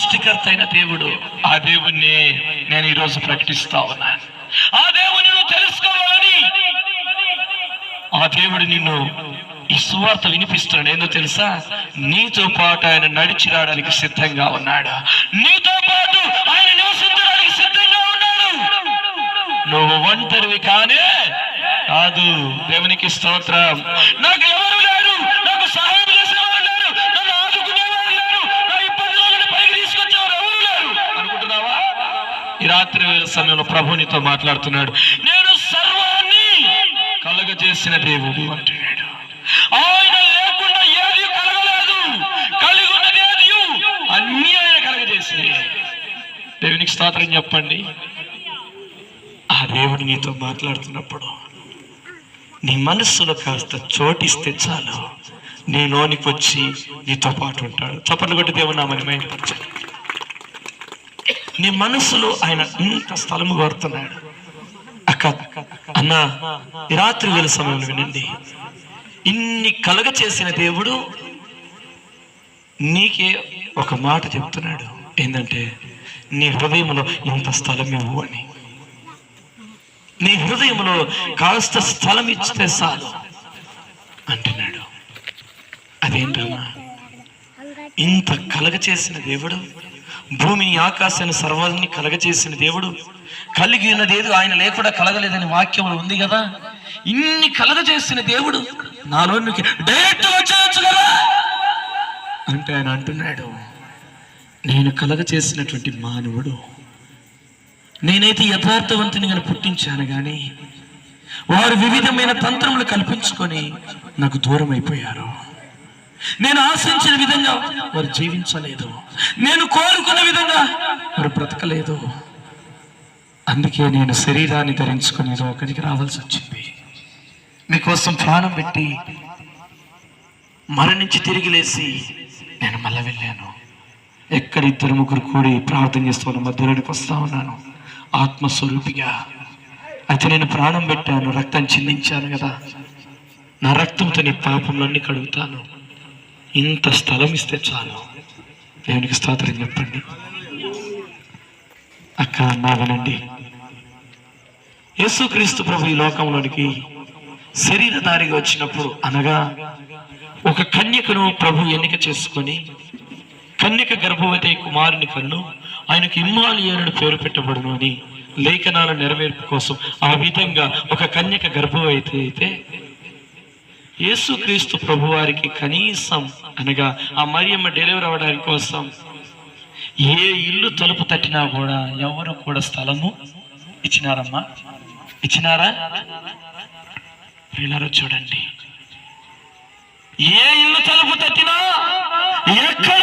సృష్టికర్త అయిన దేవుడు. ఆ దేవుణ్ణి నేను ఈరోజు ప్రకటిస్తా ఉన్నాను. ఆ దేవుని నువ్వు తెలుసుకోవాలని. ఆ దేవుడు నిన్ను ఈ సువార్త వినిపిస్తున్నాడు. ఏందో తెలుసా? నీతో పాటు ఆయన నడిచి రావడానికి సిద్ధంగా ఉన్నాడు. నీతో పాటు ఆయన నివసించడానికి సిద్ధంగా ఉన్నాడు. నువ్వు ఒంటరివి కానే కాదు. దేవునికి స్తోత్రం. నాకు ఎవరు రాత్రి వేల సమయంలో ప్రభు నీతో మాట్లాడుతున్నాడు. నేను సర్వాన్ని కలగజేసిన దేవుడు అంటున్నాడు. ఆయన లేకుండా ఏది కలగలేదు. కలిగి ఉన్నది ఏది అన్ని ఆయన కలగజేసినాయి దేవునికి స్తోత్రం చెప్పండి. ఆ దేవుడు నీతో మాట్లాడుతున్నప్పుడు నీ మనస్సులో కాస్త చోటిస్తే చాలు. నీ లోనికి వచ్చి నీతో పాటు ఉంటాడు. చప్పట్లు కొట్టి దేవుడు నా మహిమపరచాలి నీ మనసులో ఆయన ఇంత స్థలము కోరుతున్నాడు అక్క అన్న రాత్రి వేల సమయంలో వినండి. ఇన్ని కలగ చేసిన దేవుడు నీకే ఒక మాట చెప్తున్నాడు. ఏంటంటే నీ హృదయంలో ఇంత స్థలం ఇవ్వు అని. నీ హృదయంలో కాస్త స్థలం ఇచ్చితే చాలు అంటున్నాడు. అదేంటమ్మా? ఇంత కలగ చేసిన దేవుడు భూమిని ఆకాశాన్ని సర్వాన్ని కలగ చేసిన దేవుడు. కలిగి ఉన్నది ఆయన లేకుండా కలగలేదని వాక్యం ఉంది కదా. ఇన్ని కలగ చేసిన దేవుడు నాలోనికి డైరెక్ట్ వచ్చేయచ్చు కదా. అంటే ఆయన అంటున్నాడు నేను కలగ చేసినటువంటి మానవుడు. నేనైతే యథార్థవంతునిగా పుట్టించాను కానీ వారు వివిధమైన తంత్రములు కల్పించుకొని నాకు దూరం అయిపోయారు నేను ఆశించిన విధంగా వారు జీవించలేదు. నేను కోరుకున్న విధంగా వారు బ్రతకలేదు. అందుకే నేను శరీరాన్ని ధరించుకుని ఒకరికి రావాల్సి వచ్చింది. మీకోసం ప్రాణం పెట్టి మరణించి తిరిగి లేచి నేను మళ్ళీ వెళ్ళాను. ఎక్కడ ఇద్దరు ముగ్గురు కూడి ప్రార్థన చేస్తున్న మధ్యలోనికి వస్తా ఉన్నాను. ఆత్మస్వరూపిగా. అయితే నేను ప్రాణం పెట్టాను రక్తం చిందించాను కదా. నా రక్తంతో నీ పాపంలన్నీ కడుగుతాను. ఇంత స్థలం ఇస్తే చాలు. దేవునికి స్తోత్రం చెప్పండి. అక్క నాగనండి యేసుక్రీస్తు ప్రభు ఈ లోకంలోనికి శరీరధారిగా వచ్చినప్పుడు అనగా ఒక కన్యకను ప్రభు ఎన్నిక చేసుకొని కన్యక గర్భవతి కుమారుని కన్ను ఆయనకు ఇమ్మాలియనుడు పేరు పెట్టబడును అని లేఖనాల నెరవేర్పు కోసం ఆ విధంగా ఒక కన్యక గర్భవతి అయితే యేసుక్రీస్తు ప్రభువారికి కనీసం అనగా ఆ మరియమ్మ డెలివరీ అవ్వడానికి కోసం ఏ ఇల్లు తలుపు తట్టినా కూడా ఎవరు కూడా స్థలము ఇచ్చినారమ్మా? ఇచ్చినారా? ప్రియులారా చూడండి. ఏ ఇల్లు తలుపు తట్టినా ఎక్కడ